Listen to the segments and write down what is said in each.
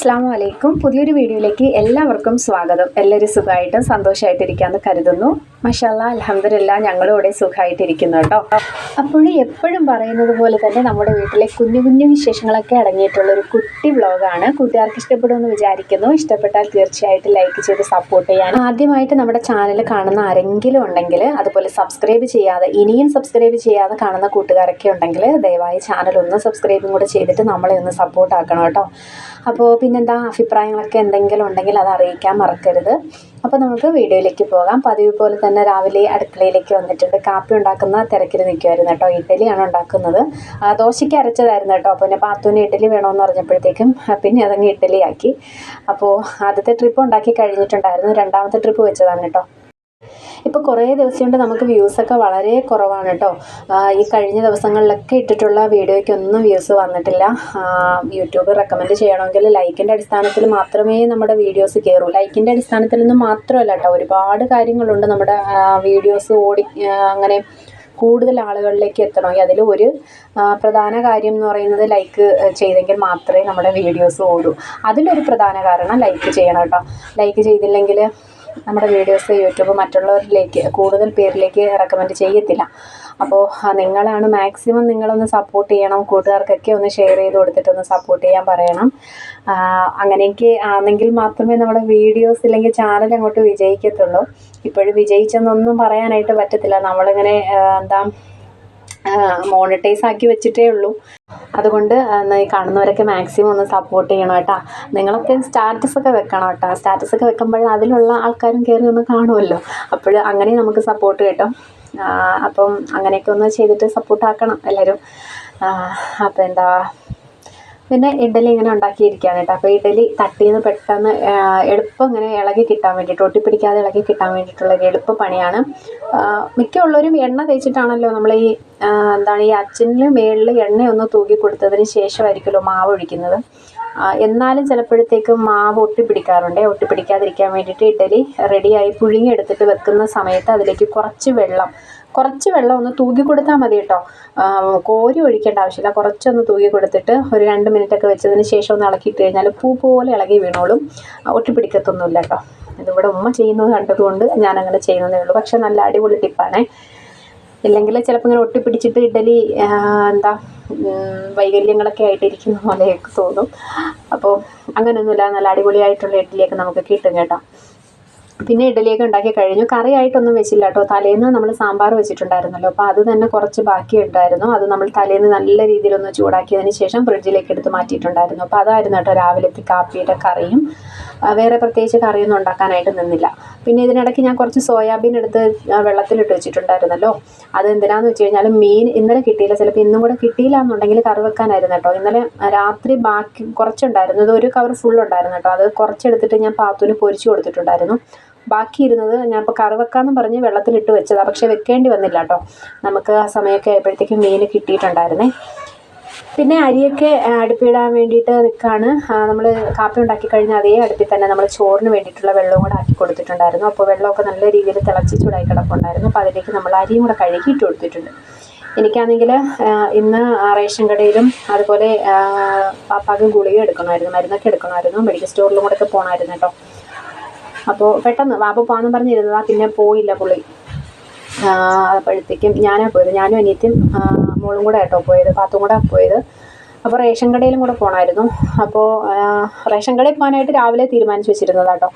അസ്സാം വലൈക്കും പുതിയൊരു വീഡിയോയിലേക്ക് എല്ലാവർക്കും സ്വാഗതം. എല്ലാവരും സുഖമായിട്ടും സന്തോഷമായിട്ടിരിക്കാമെന്ന് കരുതുന്നു. മഷാല്ല അലഹമില്ല ഞങ്ങളും ഇവിടെ സുഖമായിട്ടിരിക്കുന്നു കേട്ടോ. അപ്പോൾ എപ്പോഴും പറയുന്നത് പോലെ തന്നെ നമ്മുടെ വീട്ടിലെ കുഞ്ഞു കുഞ്ഞു വിശേഷങ്ങളൊക്കെ അടങ്ങിയിട്ടുള്ള ഒരു കുട്ടി വ്ളോഗാണ് കൂട്ടുകാർക്ക് ഇഷ്ടപ്പെടുമെന്ന് വിചാരിക്കുന്നു. ഇഷ്ടപ്പെട്ടാൽ തീർച്ചയായിട്ടും ലൈക്ക് ചെയ്ത് സപ്പോർട്ട് ചെയ്യാൻ ആദ്യമായിട്ട് നമ്മുടെ ചാനൽ കാണുന്ന ആരെങ്കിലും ഉണ്ടെങ്കിൽ അതുപോലെ സബ്സ്ക്രൈബ് ചെയ്യാതെ ഇനിയും സബ്സ്ക്രൈബ് ചെയ്യാതെ കാണുന്ന കൂട്ടുകാരൊക്കെ ഉണ്ടെങ്കിൽ ദയവായി ചാനൽ ഒന്ന് സബ്സ്ക്രൈബും കൂടെ ചെയ്തിട്ട് നമ്മളെ ഒന്ന് സപ്പോർട്ട് ആക്കണം കേട്ടോ. അപ്പോൾ പിന്നെന്താ? അഭിപ്രായങ്ങളൊക്കെ എന്തെങ്കിലും ഉണ്ടെങ്കിൽ അത് അറിയിക്കാൻ മറക്കരുത്. അപ്പോൾ നമുക്ക് വീഡിയോയിലേക്ക് പോകാം. പതിവ് പോലെ തന്നെ രാവിലെ അടുക്കളയിലേക്ക് വന്നിട്ടുണ്ട്. കാപ്പി ഉണ്ടാക്കുന്ന തിരക്കിൽ നിൽക്കുമായിരുന്നു കേട്ടോ ഇഡ്ഡലിയാണ് ഉണ്ടാക്കുന്നത്. ദോശയ്ക്ക് അരച്ചതായിരുന്നു കേട്ടോ അപ്പോൾ പിന്നെ പാത്തൂന് ഇഡ്ഡലി വേണമെന്ന് പറഞ്ഞപ്പോഴത്തേക്കും പിന്നെ അതങ്ങ് ഇഡ്ഡലി ആക്കി അപ്പോൾ ആദ്യത്തെ ട്രിപ്പ് ഉണ്ടാക്കി കഴിഞ്ഞിട്ടുണ്ടായിരുന്നു രണ്ടാമത്തെ ട്രിപ്പ് വെച്ചതാണ് കേട്ടോ. ഇപ്പോൾ കുറേ ദിവസം കൊണ്ട് നമുക്ക് വ്യൂസൊക്കെ വളരെ കുറവാണ് കേട്ടോ. ഈ കഴിഞ്ഞ ദിവസങ്ങളിലൊക്കെ ഇട്ടിട്ടുള്ള വീഡിയോയ്ക്കൊന്നും വ്യൂസ് വന്നിട്ടില്ല. യൂട്യൂബ് റെക്കമെൻഡ് ചെയ്യണമെങ്കിൽ ലൈക്കിന്റെ അടിസ്ഥാനത്തിൽ മാത്രമേ നമ്മുടെ വീഡിയോസ് കയറൂ ലൈക്കിന്റെ അടിസ്ഥാനത്തിൽ നിന്ന് മാത്രമല്ല കേട്ടോ ഒരുപാട് കാര്യങ്ങളുണ്ട് നമ്മുടെ വീഡിയോസ് ഓടി അങ്ങനെ കൂടുതൽ ആളുകളിലേക്ക് എത്തണമെങ്കിൽ അതിൽ ഒരു പ്രധാന കാര്യം എന്ന് പറയുന്നത് ലൈക്ക് ചെയ്തെങ്കിൽ മാത്രമേ നമ്മുടെ വീഡിയോസ് ഓടൂ. അതിലൊരു പ്രധാന കാരണം ലൈക്ക് ചെയ്യണം കേട്ടോ. ലൈക്ക് ചെയ്തില്ലെങ്കിൽ നമ്മുടെ വീഡിയോസ് യൂട്യൂബ് മറ്റുള്ളവരിലേക്ക് കൂടുതൽ പേരിലേക്ക് റെക്കമെൻഡ് ചെയ്യത്തില്ല. അപ്പോൾ നിങ്ങളാണ് മാക്സിമം നിങ്ങളൊന്ന് സപ്പോർട്ട് ചെയ്യണം. കൂട്ടുകാർക്കൊക്കെ ഒന്ന് ഷെയർ ചെയ്ത് കൊടുത്തിട്ടൊന്ന് സപ്പോർട്ട് ചെയ്യാൻ പറയണം. അങ്ങനെയൊക്കെ ആണെങ്കിൽ മാത്രമേ നമ്മുടെ വീഡിയോസ് ഇല്ലെങ്കിൽ ചാനൽ അങ്ങോട്ട് വിജയിക്കത്തുള്ളൂ. ഇപ്പോഴും വിജയിച്ചെന്നൊന്നും പറയാനായിട്ട് പറ്റത്തില്ല. നമ്മളിങ്ങനെ എന്താ മോണിറ്റൈസ് ആക്കി വെച്ചിട്ടേ ഉള്ളൂ. അതുകൊണ്ട് ഈ കാണുന്നവരൊക്കെ മാക്സിമം ഒന്ന് സപ്പോർട്ട് ചെയ്യണം കേട്ടോ. നിങ്ങളൊക്കെ സ്റ്റാറ്റസ് ഒക്കെ വെക്കണം കേട്ടോ. സ്റ്റാറ്റസ് ഒക്കെ വെക്കുമ്പോൾ അതിലുള്ള ആൾക്കാരും കയറി ഒന്ന് കാണുമല്ലോ അപ്പോൾ അങ്ങനെ നമുക്ക് സപ്പോർട്ട് കിട്ടും. അപ്പം അങ്ങനെയൊക്കെ ഒന്ന് ചെയ്തിട്ട് സപ്പോർട്ട് ആക്കണം എല്ലാവരും. അപ്പോൾ എന്താ പിന്നെ ഇഡലി ഇങ്ങനെ ഉണ്ടാക്കിയിരിക്കുകയാണ് കേട്ടോ. അപ്പോൾ ഇഡ്ഡലി തട്ടിന്ന് പെട്ടെന്ന് എളുപ്പം ഇങ്ങനെ ഇളകി കിട്ടാൻ വേണ്ടിയിട്ട് ഒട്ടിപ്പിടിക്കാതെ ഇളകി കിട്ടാൻ വേണ്ടിയിട്ടുള്ള ഒരു എളുപ്പ പണിയാണ്. മിക്ക മിക്കുള്ളവരും എണ്ണ തേച്ചിട്ടാണല്ലോ നമ്മൾ ഈ എന്താണ് ഈ അച്ഛനിൽ മേളിൽ എണ്ണയൊന്ന് തൂക്കി കൊടുത്തതിന് ശേഷമായിരിക്കുമല്ലോ മാവ് ഒഴിക്കുന്നത്. എന്നാലും ചിലപ്പോഴത്തേക്കും മാവ് ഒട്ടിപ്പിടിക്കാറുണ്ട്. ഒട്ടിപ്പിടിക്കാതിരിക്കാൻ വേണ്ടിയിട്ട് ഇഡ്ഡലി റെഡിയായി പുഴുങ്ങിയെടുത്തിട്ട് വെക്കുന്ന സമയത്ത് അതിലേക്ക് കുറച്ച് വെള്ളം കുറച്ച് വെള്ളം ഒന്ന് തൂകി കൊടുത്താൽ മതി കേട്ടോ. കോരി ഒഴിക്കേണ്ട ആവശ്യമില്ല. കുറച്ചൊന്ന് തൂകി കൊടുത്തിട്ട് ഒരു രണ്ട് മിനിറ്റ് ഒക്കെ വെച്ചതിന് ശേഷം ഒന്ന് ഇളക്കിയിട്ട് കഴിഞ്ഞാൽ പൂ പോലെ ഇളകി വീണോളും. ഒട്ടിപ്പിടിക്കത്തൊന്നുമില്ല കേട്ടോ. ഇതിവിടെ ഉമ്മ ചെയ്യുന്നത് കണ്ടതുകൊണ്ട് ഞാനങ്ങനെ ചെയ്യുന്നതേ ഉള്ളൂ. പക്ഷെ നല്ല അടിപൊളി ടിപ്പാണേ ഇല്ലെങ്കിൽ ചിലപ്പോൾ ഇങ്ങനെ ഒട്ടിപ്പിടിച്ചിട്ട് ഇഡലി എന്താ വൈകല്യങ്ങളൊക്കെ ആയിട്ടിരിക്കുന്ന പോലെയൊക്കെ തോന്നും. അപ്പോൾ അങ്ങനെയൊന്നുമില്ല. നല്ല അടിപൊളിയായിട്ടുള്ള ഇഡ്ഡലിയൊക്കെ നമുക്ക് കിട്ടും കേട്ടോ. പിന്നെ ഇഡലിയൊക്കെ ഉണ്ടാക്കി കഴിഞ്ഞു. കറിയായിട്ടൊന്നും വെച്ചില്ല കേട്ടോ. തലേന്ന് നമ്മൾ സാമ്പാർ വെച്ചിട്ടുണ്ടായിരുന്നല്ലോ. അപ്പോൾ അത് തന്നെ കുറച്ച് ബാക്കി ഉണ്ടായിരുന്നു. അത് നമ്മൾ തലേന്ന് നല്ല രീതിയിലൊന്ന് ചൂടാക്കിയതിന് ശേഷം ഫ്രിഡ്ജിലേക്ക് എടുത്ത് മാറ്റിയിട്ടുണ്ടായിരുന്നു. അപ്പോൾ അതായിരുന്നു കേട്ടോ രാവിലത്തെ കാപ്പിയുടെ കറിയും. വേറെ പ്രത്യേകിച്ച് കറിയൊന്നും ഉണ്ടാക്കാനായിട്ട് നിന്നില്ല. പിന്നെ ഇതിനിടയ്ക്ക് ഞാൻ കുറച്ച് സോയാബീൻ എടുത്ത് വെള്ളത്തിലിട്ട് വെച്ചിട്ടുണ്ടായിരുന്നല്ലോ. അത് എന്തിനാന്ന് വെച്ച് കഴിഞ്ഞാൽ മീൻ ഇന്നലെ കിട്ടിയില്ല. ചിലപ്പോൾ ഇന്നും കൂടെ കിട്ടിയില്ല എന്നുണ്ടെങ്കിൽ കറി വെക്കാനായിരുന്നു കേട്ടോ. ഇന്നലെ രാത്രി ബാക്കി കുറച്ചുണ്ടായിരുന്നു. ഇത് ഒരു കവർ ഫുൾ ഉണ്ടായിരുന്നു കേട്ടോ. അത് കുറച്ചെടുത്തിട്ട് ഞാൻ പാത്തൂന് പൊരിച്ചു കൊടുത്തിട്ടുണ്ടായിരുന്നു. ബാക്കി ഇരുന്നത് ഞാൻ ഇപ്പോൾ കറി വെക്കാമെന്ന് പറഞ്ഞ് വെള്ളത്തിലിട്ട് വെച്ചതാണ് പക്ഷെ വെക്കേണ്ടി വന്നില്ല കേട്ടോ. നമുക്ക് ആ സമയമൊക്കെ ആയപ്പോഴത്തേക്കും മീൻ കിട്ടിയിട്ടുണ്ടായിരുന്നേ. പിന്നെ അരിയൊക്കെ അടുപ്പിടാൻ വേണ്ടിയിട്ട് നിൽക്കുകയാണ് നമ്മൾ കാപ്പി ഉണ്ടാക്കി കഴിഞ്ഞാൽ അതേ അടുപ്പിൽ തന്നെ നമ്മൾ ചോറിന് വേണ്ടിയിട്ടുള്ള വെള്ളവും കൂടെ ആക്കി കൊടുത്തിട്ടുണ്ടായിരുന്നു. അപ്പോൾ വെള്ളമൊക്കെ നല്ല രീതിയിൽ തിളച്ച് ചൂടായി കിടപ്പുണ്ടായിരുന്നു. അപ്പോൾ അതിലേക്ക് നമ്മൾ അരിയും കൂടെ കഴുകിയിട്ട് കൊടുത്തിട്ടുണ്ട്. എനിക്കാണെങ്കിൽ ഇന്ന് റേഷൻ കടയിലും അതുപോലെ പാപ്പാക്ക് ഗുളിക എടുക്കണമായിരുന്നു മരുന്നൊക്കെ എടുക്കണമായിരുന്നു. മെഡിക്കൽ സ്റ്റോറിലും കൂടെ ഒക്കെ പോകണമായിരുന്നു കേട്ടോ. അപ്പോൾ പെട്ടെന്ന് വാപ്പ പോകാമെന്ന് പറഞ്ഞിരുന്നതാ പിന്നെ പോയില്ല പുള്ളി. അപ്പോഴത്തേക്കും ഞാനാ പോയത്. ഞാനും അനിയത്തിയും മോളും കൂടെ കേട്ടോ പോയത് പാത്തും കൂടെ പോയത്. അപ്പോൾ റേഷൻ കടയിലും കൂടെ പോകണമായിരുന്നു അപ്പോൾ റേഷൻ കടയിൽ പോകാനായിട്ട് രാവിലെ തീരുമാനിച്ചു വെച്ചിരുന്നത് കേട്ടോ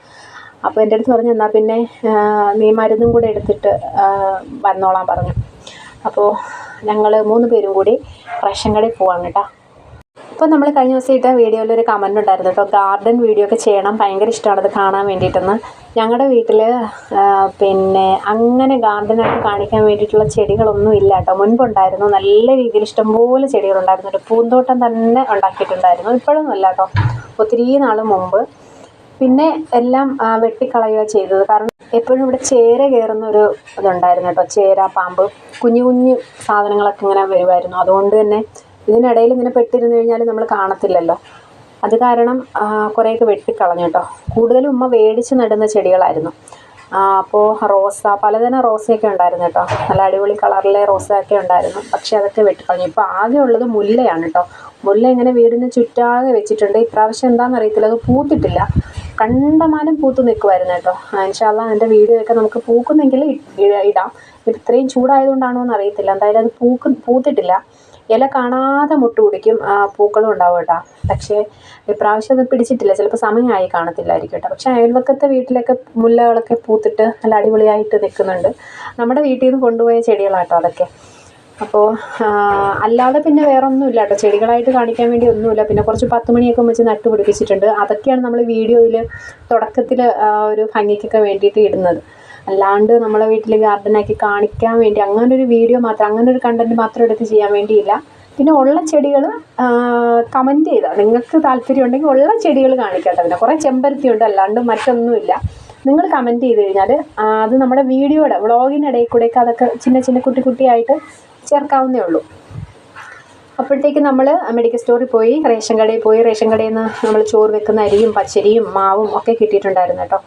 അപ്പോൾ എന്റെ അടുത്ത് പറഞ്ഞു എന്നാൽ പിന്നെ നീ മരുന്നും കൂടെ എടുത്തിട്ട് വന്നോളാൻ പറഞ്ഞു. അപ്പോൾ ഞങ്ങൾ മൂന്ന് പേരും കൂടി റേഷൻ കടയിൽ പോവാണ് കേട്ടോ ഇപ്പോൾ നമ്മൾ കഴിഞ്ഞ ദിവസം ഇട്ട വീഡിയോയിൽ ഒരു കമന്റ് ഉണ്ടായിരുന്നു കേട്ടോ. ഗാർഡൻ വീഡിയോ ഒക്കെ ചെയ്യണം ഭയങ്കര ഇഷ്ടമാണ് അത് കാണാൻ വേണ്ടിയിട്ടെന്ന്. ഞങ്ങളുടെ വീട്ടിൽ പിന്നെ അങ്ങനെ ഗാർഡനൊക്കെ കാണിക്കാൻ വേണ്ടിയിട്ടുള്ള ചെടികളൊന്നും ഇല്ല കേട്ടോ. മുൻപുണ്ടായിരുന്നു നല്ല രീതിയിൽ ഇഷ്ടംപോലെ ചെടികളുണ്ടായിരുന്നു. ഒരു പൂന്തോട്ടം തന്നെ ഉണ്ടാക്കിയിട്ടുണ്ടായിരുന്നു. ഇപ്പോഴൊന്നും അല്ല കേട്ടോ. ഒത്തിരി നാൾ മുമ്പ്. പിന്നെ എല്ലാം വെട്ടിക്കളയുക ചെയ്തത്. കാരണം എപ്പോഴും ഇവിടെ ചേര കയറുന്ന ഒരു ഇതുണ്ടായിരുന്നു കേട്ടോ. ചേര പാമ്പ് കുഞ്ഞു കുഞ്ഞു സാധനങ്ങളൊക്കെ ഇങ്ങനെ വരുമായിരുന്നു അതുകൊണ്ട് തന്നെ ഇതിനിടയിൽ ഇങ്ങനെ പെട്ടിരുന്ന് കഴിഞ്ഞാൽ നമ്മൾ കാണത്തില്ലല്ലോ. അത് കാരണം കുറേയൊക്കെ വെട്ടിക്കളഞ്ഞു കേട്ടോ. കൂടുതലും ഉമ്മ മേടിച്ച് നടുന്ന ചെടികളായിരുന്നു. അപ്പോൾ റോസ പലതരം റോസയൊക്കെ ഉണ്ടായിരുന്നു കേട്ടോ. നല്ല അടിപൊളി കളറിലെ റോസയൊക്കെ ഉണ്ടായിരുന്നു. പക്ഷേ അതൊക്കെ വെട്ടിക്കളഞ്ഞു. ഇപ്പോൾ ആകെ ഉള്ളത് മുല്ലയാണ് കേട്ടോ. മുല്ല ഇങ്ങനെ വീടിന് ചുറ്റാകെ വെച്ചിട്ടുണ്ട്. ഇപ്രാവശ്യം എന്താണെന്ന് അറിയത്തില്ല. അത് പൂത്തിട്ടില്ല. കണ്ടമാനം പൂത്ത് നിൽക്കുമായിരുന്നു കേട്ടോ. അതിന്റെ വീഡിയോ ഒക്കെ നമുക്ക് പൂക്കുന്നെങ്കിൽ ഇടാം. ഇത്രയും ചൂടായതുകൊണ്ടാണോ എന്ന് അറിയത്തില്ല. എന്തായാലും അത് പൂക്ക് പൂത്തിട്ടില്ല. ഇല കാണാതെ മുട്ട് കുടിക്കും പൂക്കളും ഉണ്ടാവും കേട്ടോ. പക്ഷേ ഇപ്രാവശ്യം അത് പിടിച്ചിട്ടില്ല. ചിലപ്പോൾ സമയമായി കാണത്തില്ലായിരിക്കും കേട്ടോ. പക്ഷേ അയൽവക്കത്തെ വീട്ടിലൊക്കെ മുല്ലകളൊക്കെ പൂത്തിട്ട് നല്ല അടിപൊളിയായിട്ട് നിൽക്കുന്നുണ്ട്. നമ്മുടെ വീട്ടിൽ നിന്ന് കൊണ്ടുപോയ ചെടികളാട്ടോ അതൊക്കെ. അപ്പോൾ അല്ലാതെ പിന്നെ വേറെ ഒന്നുമില്ല കേട്ടോ. ചെടികളായിട്ട് കാണിക്കാൻ വേണ്ടി ഒന്നുമില്ല. പിന്നെ കുറച്ച് പത്ത് മണിയൊക്കെ വെച്ച് നട്ട് പിടിപ്പിച്ചിട്ടുണ്ട് അതൊക്കെയാണ് നമ്മൾ വീഡിയോയിൽ തുടക്കത്തിൽ ഒരു ഭംഗിക്കൊക്കെ വേണ്ടിയിട്ട് ഇടുന്നത്. അല്ലാണ്ട് നമ്മളെ വീട്ടിൽ ഗാർഡനാക്കി കാണിക്കാൻ വേണ്ടി അങ്ങനെ ഒരു വീഡിയോ മാത്രം അങ്ങനെ ഒരു കണ്ടന്റ് മാത്രം എടുത്ത് ചെയ്യാൻ വേണ്ടിയില്ല. പിന്നെ ഉള്ള ചെടികൾ കമന്റ് ചെയ്താൽ നിങ്ങൾക്ക് താല്പര്യം ഉണ്ടെങ്കിൽ ഉള്ള ചെടികൾ കാണിക്കട്ടെ. പിന്നെ കുറേ ചെമ്പരത്തി ഉണ്ട് അല്ലാണ്ട് മറ്റൊന്നുമില്ല. നിങ്ങൾ കമന്റ് ചെയ്ത് കഴിഞ്ഞാൽ അത് നമ്മുടെ വീഡിയോയുടെ വ്ളോഗിനിടയിൽ കൂടെയൊക്കെ അതൊക്കെ ചിന്ന ചിന്ന കുട്ടി കുട്ടിയായിട്ട് ചേർക്കാവുന്നേ ഉള്ളൂ. അപ്പോഴത്തേക്ക് നമ്മൾ മെഡിക്കൽ സ്റ്റോറിൽ പോയി റേഷൻ കടയിൽ പോയി. റേഷൻ കടയിൽ നിന്ന് നമ്മൾ ചോറ് വെക്കുന്ന അരിയും പച്ചരിയും മാവും ഒക്കെ കിട്ടിയിട്ടുണ്ടായിരുന്നു കേട്ടോ.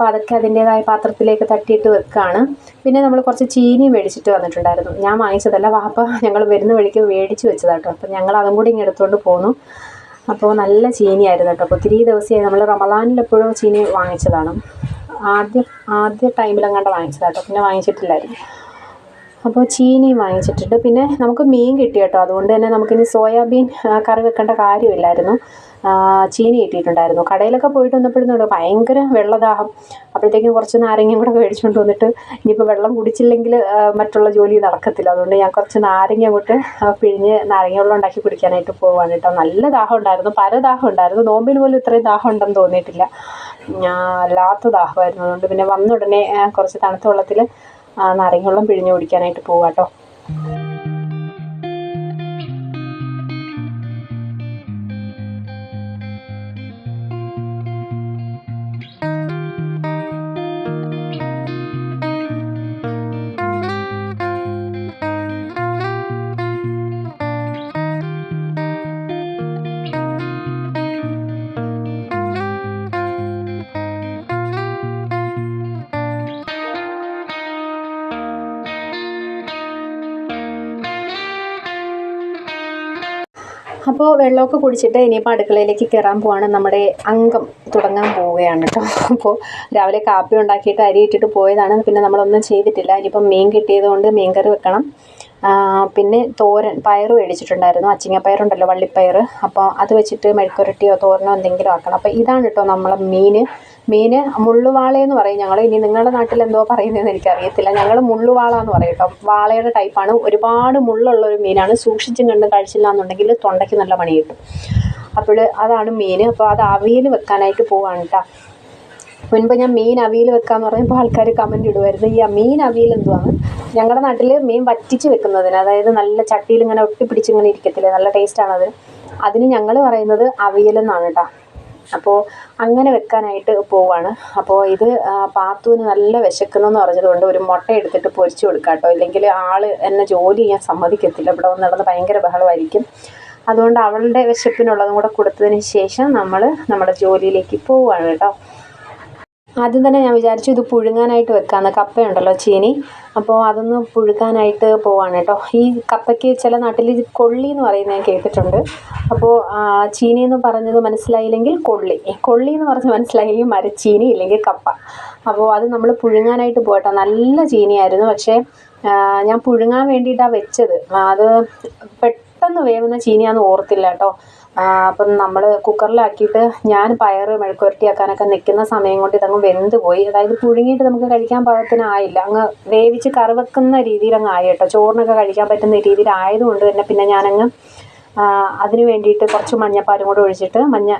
അപ്പോൾ അതൊക്കെ അതിന്റേതായ പാത്രത്തിലേക്ക് തട്ടിയിട്ട് വെക്കുകയാണ് പിന്നെ നമ്മൾ കുറച്ച് ചീനി മേടിച്ചിട്ട് വന്നിട്ടുണ്ടായിരുന്നു. ഞാൻ വാങ്ങിച്ചതല്ല. വാപ്പ ഞങ്ങൾ വരുന്ന വഴിക്ക് മേടിച്ച് വെച്ചതാട്ടോ. അപ്പം ഞങ്ങൾ അതും കൂടി ഇങ്ങനെ എടുത്തുകൊണ്ട് പോന്നു. അപ്പോൾ നല്ല ചീനിയായിരുന്നു കേട്ടോ. അപ്പോൾ ഒത്തിരി ദിവസമായി നമ്മൾ റമദാനിലെപ്പോഴും ചീനി വാങ്ങിച്ചതാണ്. ആദ്യം ആദ്യ ടൈമിലെങ്ങാണ്ട് വാങ്ങിച്ചതാട്ടോ. പിന്നെ വാങ്ങിച്ചിട്ടില്ലായിരുന്നു. അപ്പോൾ ചീനി വാങ്ങിച്ചിട്ടുണ്ട്. പിന്നെ നമുക്ക് മീൻ കിട്ടി കേട്ടോ. അതുകൊണ്ട് തന്നെ നമുക്കിനി സോയാബീൻ കറി വെക്കേണ്ട കാര്യമില്ലായിരുന്നു. ചീനി കിട്ടിയിട്ടുണ്ടായിരുന്നു. കടയിലൊക്കെ പോയിട്ട് വന്നപ്പോഴത്തേക്കും ഭയങ്കര വെള്ളദാഹം. അപ്പോഴത്തേക്കും കുറച്ച് നാരങ്ങയും കൂടെ മേടിച്ചുകൊണ്ട് വന്നിട്ട് ഇനിയിപ്പോൾ വെള്ളം കുടിച്ചില്ലെങ്കിൽ മറ്റുള്ള ജോലി നടക്കത്തില്ല. അതുകൊണ്ട് ഞാൻ കുറച്ച് നാരങ്ങ അങ്ങോട്ട് പിഴിഞ്ഞ് നാരങ്ങ വെള്ളം ഉണ്ടാക്കി കുടിക്കാനായിട്ട് പോവാണ് കേട്ടോ. നല്ല ദാഹം ഉണ്ടായിരുന്നു. പല ദാഹം ഉണ്ടായിരുന്നു. നോമ്പിൽ പോലും ഇത്രയും ദാഹം ഉണ്ടെന്ന് തോന്നിയിട്ടില്ല. അല്ലാത്ത ദാഹമായിരുന്നു. അതുകൊണ്ട് പിന്നെ വന്ന ഉടനെ കുറച്ച് തണുത്ത വെള്ളത്തിൽ നാരങ്ങ വെള്ളം പിഴിഞ്ഞ് കുടിക്കാനായിട്ട് പോവാം അപ്പോൾ വെള്ളമൊക്കെ കുടിച്ചിട്ട് ഇനിയിപ്പോൾ അടുക്കളയിലേക്ക് കയറാൻ പോവാണ്. നമ്മുടെ അംഗം തുടങ്ങാൻ പോവുകയാണ് കേട്ടോ. അപ്പോൾ രാവിലെ കാപ്പി ഉണ്ടാക്കിയിട്ട് അരി ഇട്ടിട്ട് പോയതാണ്. പിന്നെ നമ്മളൊന്നും ചെയ്തിട്ടില്ല. ഇനിയിപ്പം മീൻ കിട്ടിയത് കൊണ്ട് മീൻ കറി വെക്കണം പിന്നെ തോരൻ പയർ മേടിച്ചിട്ടുണ്ടായിരുന്നു. അച്ചിങ്ങപ്പയറുണ്ടല്ലോ വള്ളിപ്പയർ അപ്പോൾ അത് വെച്ചിട്ട് മെഴുക്കുരട്ടിയോ തോരനോ എന്തെങ്കിലും ആക്കണം. അപ്പോൾ ഇതാണ് കേട്ടോ നമ്മളെ മീൻ. മീൻ മുള്ളുവാളയെന്ന് പറയും. ഞങ്ങൾ ഇനി നിങ്ങളുടെ നാട്ടിൽ എന്തോ പറയുന്നതെന്ന് എനിക്കറിയത്തില്ല. ഞങ്ങൾ മുള്ളുവാള എന്ന് പറയും കേട്ടോ. വാളയുടെ ടൈപ്പാണ് ഒരുപാട് മുള്ളുള്ള ഒരു മീനാണ്. സൂക്ഷിച്ചും കണ്ട് കഴിച്ചില്ല എന്നുണ്ടെങ്കിൽ തൊണ്ടയ്ക്ക് നല്ല പണി കിട്ടും. അപ്പോൾ അതാണ് മീൻ. അപ്പോൾ അത് അവിയൽ വെക്കാനായിട്ട് പോവാണ് കേട്ടോ. മുൻപ് ഞാൻ മീൻ അവിയൽ വെക്കാന്ന് പറഞ്ഞപ്പോൾ ആൾക്കാർ കമന്റ് ഇടുമായിരുന്നു ഈ മീൻ അവിയൽ എന്തുവാണ്? ഞങ്ങളുടെ നാട്ടിൽ മീൻ വറ്റിച്ച് വെക്കുന്നതിന് അതായത് നല്ല ചട്ടിയിൽ ഇങ്ങനെ ഒട്ടിപ്പിടിച്ച് ഇങ്ങനെ ഇരിക്കത്തില്ലേ നല്ല ടേസ്റ്റാണത് അതിന് ഞങ്ങൾ പറയുന്നത് അവിയലെന്നാണ് കേട്ടോ. അപ്പോൾ അങ്ങനെ വെക്കാനായിട്ട് പോവാണ്. അപ്പോൾ ഇത് പാത്തുവിന് നല്ല വിശക്കുന്നെന്ന് പറഞ്ഞതുകൊണ്ട് ഒരു മുട്ട എടുത്തിട്ട് പൊരിച്ചു കൊടുക്കാം കേട്ടോ ഇല്ലെങ്കിൽ ആൾ എന്നെ ജോലി ചെയ്യാൻ സമ്മതിക്കത്തില്ല. ഇവിടെ വന്ന് നടന്ന് ഭയങ്കര ബഹളമായിരിക്കും. അതുകൊണ്ട് അവളുടെ വിശപ്പിനുള്ളതും കൂടെ കൊടുത്തതിന് ശേഷം നമ്മൾ നമ്മുടെ ജോലിയിലേക്ക് പോവുകയാണ് കേട്ടോ. ആദ്യം തന്നെ ഞാൻ വിചാരിച്ചു ഇത് പുഴുങ്ങാനായിട്ട് വെക്കാമെന്ന് കപ്പയുണ്ടല്ലോ ചീനി. അപ്പോൾ അതൊന്ന് പുഴുക്കാനായിട്ട് പോവാണ് കേട്ടോ. ഈ കപ്പയ്ക്ക് ചില നാട്ടിൽ കൊള്ളി എന്ന് പറയുന്നത് ഞാൻ കേട്ടിട്ടുണ്ട്. അപ്പോൾ ചീനി എന്ന് പറഞ്ഞത് മനസ്സിലായില്ലെങ്കിൽ കൊള്ളി. കൊള്ളി എന്ന് പറഞ്ഞ് മനസ്സിലായില്ലെങ്കിൽ മരച്ചീനി ഇല്ലെങ്കിൽ കപ്പ. അപ്പോൾ അത് നമ്മൾ പുഴുങ്ങാനായിട്ട് പോകട്ടോ നല്ല ചീനിയായിരുന്നു. പക്ഷേ ഞാൻ പുഴുങ്ങാൻ വേണ്ടിയിട്ടാണ് വെച്ചത്. അത് പെട്ടെന്ന് വേവുന്ന ചീനിയാണെന്ന് ഓർത്തില്ല കേട്ടോ. അപ്പം നമ്മൾ കുക്കറിലാക്കിയിട്ട് ഞാൻ പയർ മെഴുക്കുവരട്ടിയാക്കാനൊക്കെ നിൽക്കുന്ന സമയം കൊണ്ട് ഇതങ്ങ് വെന്ത് പോയി. അതായത് പുഴുങ്ങിയിട്ട് നമുക്ക് കഴിക്കാൻ പാകത്തിനായില്ല. അങ്ങ് വേവിച്ച് കറി രീതിയിൽ അങ്ങ് ആയി കേട്ടോ. ചോറിനൊക്കെ കഴിക്കാൻ പറ്റുന്ന രീതിയിലായത് കൊണ്ട് തന്നെ പിന്നെ ഞാനങ്ങ് അതിന് വേണ്ടിയിട്ട് കുറച്ച് മഞ്ഞപ്പാലും കൂടെ ഒഴിച്ചിട്ട് മഞ്ഞ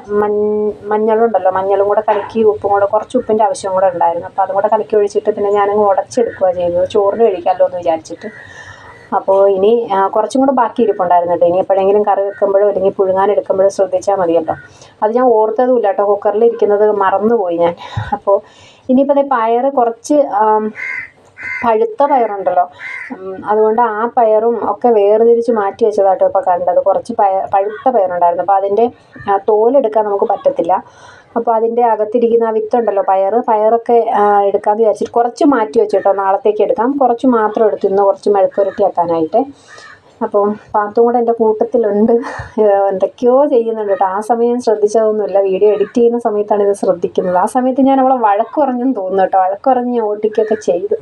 മഞ്ഞളുണ്ടല്ലോ മഞ്ഞളും കൂടെ കലക്കി ഉപ്പും കൂടെ കുറച്ച് ഉപ്പിന്റെ ആവശ്യം കൂടെ ഉണ്ടായിരുന്നു. അപ്പോൾ അതും കൂടെ കലക്കി ഒഴിച്ചിട്ട് പിന്നെ ഞാനങ്ങ് ഉടച്ചെടുക്കുകയാണ് ചെയ്തത്. ചോറിന് കഴിക്കാമല്ലോ എന്ന് വിചാരിച്ചിട്ട്. അപ്പോൾ ഇനി കുറച്ചും കൂടെ ബാക്കി ഇരിപ്പുണ്ടായിരുന്നു കേട്ടോ. ഇനി എപ്പോഴെങ്കിലും കറി വെക്കുമ്പോഴോ അല്ലെങ്കിൽ പുഴുങ്ങാൻ എടുക്കുമ്പോഴോ ശ്രദ്ധിച്ചാൽ മതി കേട്ടോ. അത് ഞാൻ ഓർത്തതും ഇല്ല കേട്ടോ. കുക്കറിൽ ഇരിക്കുന്നത് മറന്നുപോയി ഞാൻ. അപ്പോൾ ഇനിയിപ്പോൾ അതേ പയർ കുറച്ച് പഴുത്ത പയറുണ്ടല്ലോ. അതുകൊണ്ട് ആ പയറും ഒക്കെ വേർതിരിച്ച് മാറ്റി വെച്ചതാട്ടോ ഇപ്പോൾ കണ്ടത്. കുറച്ച് പയ പഴുത്ത പയറുണ്ടായിരുന്നു. അപ്പോൾ അതിന്റെ തോലെടുക്കാൻ നമുക്ക് പറ്റത്തില്ല. അപ്പോൾ അതിന്റെ അകത്തിരിക്കുന്ന ആ വിത്തുണ്ടല്ലോ പയർ പയറൊക്കെ എടുക്കാമെന്ന് വിചാരിച്ചിട്ട് കുറച്ച് മാറ്റി വെച്ചു കേട്ടോ നാളത്തേക്ക് എടുക്കാം. കുറച്ച് മാത്രം എടുത്തു ഇന്ന് കുറച്ച് മെഴുക്കുരട്ടി ആക്കാനായിട്ട് അപ്പം പാത്തും കൂടെ എന്റെ കൂട്ടത്തിലുണ്ട്. എന്തൊക്കെയോ ചെയ്യുന്നുണ്ട് കേട്ടോ. ആ സമയം ശ്രദ്ധിച്ചതൊന്നുമില്ല. വീഡിയോ എഡിറ്റ് ചെയ്യുന്ന സമയത്താണ് ഇത് ശ്രദ്ധിക്കുന്നത്. ആ സമയത്ത് ഞാൻ അവളെ വഴക്ക് പറഞ്ഞെന്ന് തോന്നുന്നു കേട്ടോ. വഴക്ക് പറഞ്ഞ് ഞാൻ ഓട്ടിക്കുകയൊക്കെ ചെയ്തു.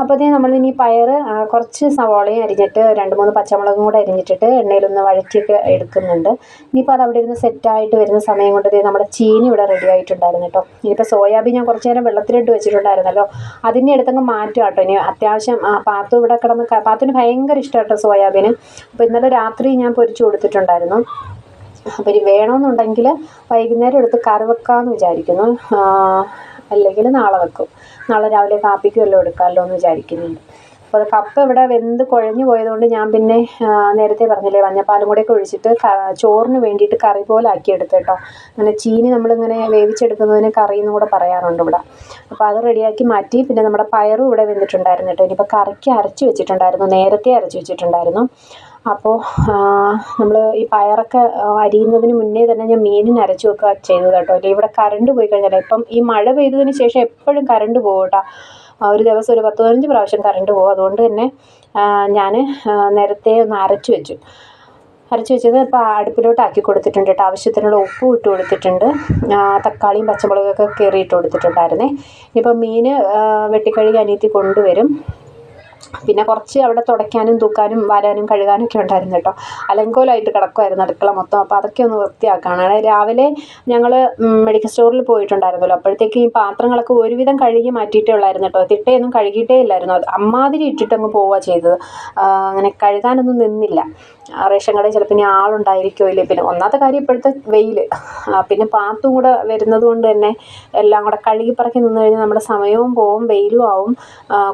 അപ്പോഴത്തേ നമ്മളിനി പയർ കുറച്ച് സവാളയും അരിഞ്ഞിട്ട് രണ്ട് മൂന്ന് പച്ചമുളകും കൂടെ അരിഞ്ഞിട്ടിട്ട് എണ്ണയിലൊന്ന് വഴറ്റിയൊക്കെ എടുക്കുന്നുണ്ട്. ഇനിയിപ്പോൾ അത് അവിടെ ഇരുന്ന് സെറ്റായിട്ട് വരുന്ന സമയം കൊണ്ട് നമ്മുടെ ചീനി ഇവിടെ റെഡി ആയിട്ടുണ്ടായിരുന്നു കേട്ടോ ഇനിയിപ്പോൾ സോയാബീൻ ഞാൻ കുറച്ച് നേരം വെള്ളത്തിലിട്ട് വെച്ചിട്ടുണ്ടായിരുന്നല്ലോ. അതിന്റെ അടുത്തങ്ങ് മാറ്റും കേട്ടോ ഇനി. അത്യാവശ്യം പാത്തു ഇവിടെ കിടന്ന് പാത്തിന് ഭയങ്കര ഇഷ്ടം കേട്ടോ സോയാബീൻ അപ്പോൾ ഇന്നലെ രാത്രി ഞാൻ പൊരിച്ചു കൊടുത്തിട്ടുണ്ടായിരുന്നു. അപ്പോൾ ഇനി വേണമെന്നുണ്ടെങ്കിൽ വൈകുന്നേരം എടുത്ത് കറി വെക്കാമെന്ന് വിചാരിക്കുന്നു അല്ലെങ്കിൽ നാളെ വെക്കും. നാളെ രാവിലെ കാപ്പിക്ക് വല്ലതും എടുക്കാമല്ലോ എന്ന് വിചാരിക്കുന്നുണ്ട്. അപ്പോൾ അത് കപ്പ ഇവിടെ വെന്ത് കുഴഞ്ഞു പോയതുകൊണ്ട് ഞാൻ പിന്നെ നേരത്തെ പറഞ്ഞില്ലേ മഞ്ഞപ്പാലും കൂടെയൊക്കെ ഒഴിച്ചിട്ട് ചോറിന് വേണ്ടിയിട്ട് കറി പോലെ ആക്കി എടുത്തു കേട്ടോ. അങ്ങനെ ചീനി നമ്മളിങ്ങനെ വേവിച്ചെടുക്കുന്നതിന് കറി എന്നും കൂടെ പറയാറുണ്ട് ഇവിടെ. അപ്പോൾ അത് റെഡിയാക്കി മാറ്റി പിന്നെ നമ്മുടെ പയറും ഇവിടെ വെന്തിട്ടുണ്ടായിരുന്നു കേട്ടോ. ഇനിയിപ്പോൾ കറിക്ക് അരച്ച് വെച്ചിട്ടുണ്ടായിരുന്നു നേരത്തെ അരച്ച് വെച്ചിട്ടുണ്ടായിരുന്നു. അപ്പോൾ നമ്മൾ ഈ പയറൊക്കെ അരിയുന്നതിന് മുന്നേ തന്നെ ഞാൻ മീനിന് അരച്ച് വെക്കുക ചെയ്തത് കേട്ടോ. ഇവിടെ കറണ്ട് പോയി കഴിഞ്ഞാൽ ഇപ്പം ഈ മഴ പെയ്തതിന് ശേഷം എപ്പോഴും കറണ്ട് പോകും ഒരു ദിവസം ഒരു പത്ത് പതിനഞ്ച് പ്രാവശ്യം കറണ്ട് പോകും. അതുകൊണ്ട് തന്നെ ഞാൻ നേരത്തെ ഒന്ന് അരച്ച് വെച്ചു. അരച്ച് വെച്ചത് ഇപ്പോൾ അടുപ്പിലോട്ട് ആക്കി കൊടുത്തിട്ടുണ്ട് കേട്ടോ. ആവശ്യത്തിനുള്ള ഉപ്പും ഇട്ട് കൊടുത്തിട്ടുണ്ട്. തക്കാളിയും പച്ചമുളകൊക്കെ കയറി ഇട്ട് കൊടുത്തിട്ടുണ്ടായിരുന്നേ ഇപ്പം മീൻ വെട്ടിക്കഴുകി അനിയത്തി കൊണ്ടുവരും. പിന്നെ കുറച്ച് അവിടെ തുടയ്ക്കാനും തൂക്കാനും വാരാനും കഴുകാനും ഒക്കെ ഉണ്ടായിരുന്നു കേട്ടോ. അലങ്കോലമായിട്ട് കിടക്കുമായിരുന്നു അടുക്കള മൊത്തം. അപ്പോൾ അതൊക്കെ ഒന്ന് വൃത്തിയാക്കാനാണ് രാവിലെ ഞങ്ങൾ മെഡിക്കൽ സ്റ്റോറിൽ പോയിട്ടുണ്ടായിരുന്നല്ലോ. അപ്പോഴത്തേക്ക് ഈ പാത്രങ്ങളൊക്കെ ഒരുവിധം കഴുകി മാറ്റിയിട്ടേ ഉള്ളായിരുന്നു കേട്ടോ. തിട്ടയൊന്നും കഴുകിയിട്ടേ ഇല്ലായിരുന്നു. അത് അമ്മാതിരി ഇട്ടിട്ട് അങ്ങ് പോവുക ചെയ്തത്. അങ്ങനെ കഴുകാനൊന്നും നിന്നില്ല. റേഷൻ കടയിൽ ചിലപ്പോൾ ഇനി ആളുണ്ടായിരിക്കുമോ ഇല്ലേ? പിന്നെ ഒന്നാമത്തെ കാര്യം ഇപ്പോഴത്തെ വെയിൽ പിന്നെ പാത്തും കൂടെ വരുന്നത് കൊണ്ട് തന്നെ എല്ലാം കൂടെ കഴുകിപ്പറക്കി നിന്ന് കഴിഞ്ഞാൽ നമ്മുടെ സമയവും പോവും വെയിലും ആവും.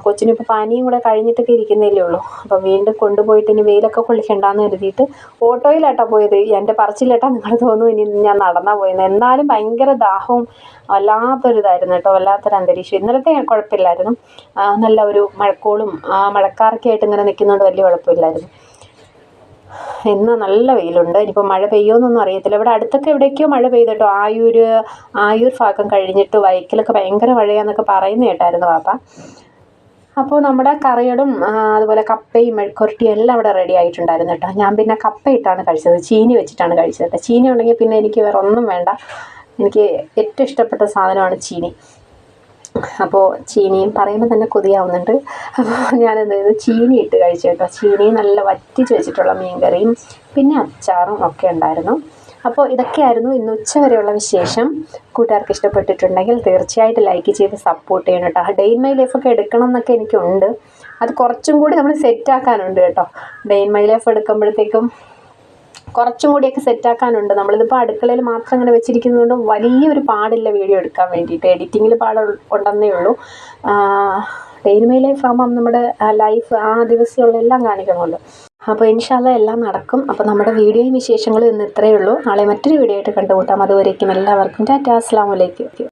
കൊച്ചിനിപ്പോൾ പനിയും കൂടെ കഴിഞ്ഞിട്ടൊക്കെ ഇരിക്കുന്നതല്ലേ ഉള്ളൂ. അപ്പോൾ വീണ്ടും കൊണ്ടുപോയിട്ട് ഇനി വെയിലൊക്കെ കൊള്ളിക്കണ്ടെന്ന് കരുതിയിട്ട് ഓട്ടോയിലാട്ടാ പോയത്. എന്റെ പറച്ചിലേട്ടാ നിങ്ങൾ തോന്നുന്നു ഇനി ഞാൻ നടന്നാ പോയെന്ന്. എന്നാലും ഭയങ്കര ദാഹവും വല്ലാത്തൊരിതായിരുന്നു കേട്ടോ. വല്ലാത്തൊരു അന്തരീക്ഷം. ഇന്നലത്തെ കുഴപ്പമില്ലായിരുന്നു. നല്ല ഒരു മഴക്കോളും ആ, മഴക്കാറൊക്കെ ആയിട്ട് ഇങ്ങനെ നിൽക്കുന്നതുകൊണ്ട് വലിയ കുഴപ്പമില്ലായിരുന്നു. ഇന്ന് നല്ല വെയിലുണ്ട്. ഇനിയിപ്പോൾ മഴ പെയ്യുമെന്നൊന്നും അറിയത്തില്ല. ഇവിടെ അടുത്തൊക്കെ എവിടേക്കോ മഴ പെയ്തിട്ടോ. ആയൂർ ആയൂർ ഭാഗം കഴിഞ്ഞിട്ട് വൈക്കിലൊക്കെ ഭയങ്കര മഴയാന്നൊക്കെ പറയുന്ന കേട്ടായിരുന്നു പാപ്പ അപ്പോൾ നമ്മുടെ കറികളും അതുപോലെ കപ്പയും മെഴുക്കുരട്ടിയും എല്ലാം അവിടെ റെഡി ആയിട്ടുണ്ടായിരുന്നു കേട്ടോ. ഞാൻ പിന്നെ കപ്പ ഇട്ടാണ് കഴിച്ചത് ചീനി വെച്ചിട്ടാണ് കഴിച്ചത് കേട്ടോ. ചീനി ഉണ്ടെങ്കിൽ പിന്നെ എനിക്ക് വേറെ ഒന്നും വേണ്ട. എനിക്ക് ഏറ്റവും ഇഷ്ടപ്പെട്ട സാധനമാണ് ചീനി. അപ്പോൾ ചീനിയും പറയുമ്പോൾ തന്നെ കൊതിയാവുന്നുണ്ട്. അപ്പോൾ ഞാൻ എന്ത് ചെയ്തു? ചീനി ഇട്ട് കഴിച്ചു കേട്ടോ. ചീനി നല്ല വറ്റിച്ച് വെച്ചിട്ടുള്ള മീൻ കറിയും പിന്നെ അച്ചാറും ഒക്കെ ഉണ്ടായിരുന്നു. അപ്പോൾ ഇതൊക്കെയായിരുന്നു ഇന്ന് ഉച്ച വരെയുള്ള വിശേഷം. കൂട്ടുകാർക്ക് ഇഷ്ടപ്പെട്ടിട്ടുണ്ടെങ്കിൽ തീർച്ചയായിട്ടും ലൈക്ക് ചെയ്ത് സപ്പോർട്ട് ചെയ്യണം കേട്ടോ. ഡേ ഇൻ മൈ ലൈഫൊക്കെ എടുക്കണം എന്നൊക്കെ എനിക്കുണ്ട്. അത് കുറച്ചും കൂടി നമ്മൾ സെറ്റാക്കാനുണ്ട് കേട്ടോ. ഡേ ഇൻ മൈ ലൈഫ് എടുക്കുമ്പോഴത്തേക്കും കുറച്ചും കൂടിയൊക്കെ സെറ്റാക്കാനുണ്ട് നമ്മളിതിപ്പോൾ അടുക്കളയിൽ മാത്രം അങ്ങനെ വെച്ചിരിക്കുന്നതുകൊണ്ട് വലിയൊരു പാടില്ല വീഡിയോ എടുക്കാൻ വേണ്ടിയിട്ട്. എഡിറ്റിങ്ങിൽ പാട് ഉണ്ടെന്നേ ഉള്ളൂ. ഡെയിലി മൈ ലൈഫ് ആകുമ്പം നമ്മുടെ ലൈഫ് ആ ദിവസമുള്ള എല്ലാം കാണിക്കണമല്ലോ. അപ്പോൾ ഇൻഷാല്ല എല്ലാം നടക്കും. അപ്പോൾ നമ്മുടെ വീഡിയോയും വിശേഷങ്ങളും ഇന്ന് ഇത്രയേ ഉള്ളൂ. നാളെ മറ്റൊരു വീഡിയോ ആയിട്ട് കണ്ടുമുട്ടാം. അതുവരേക്കും എല്ലാവർക്കും ടാറ്റാ. അസ്സാം വലൈക്കും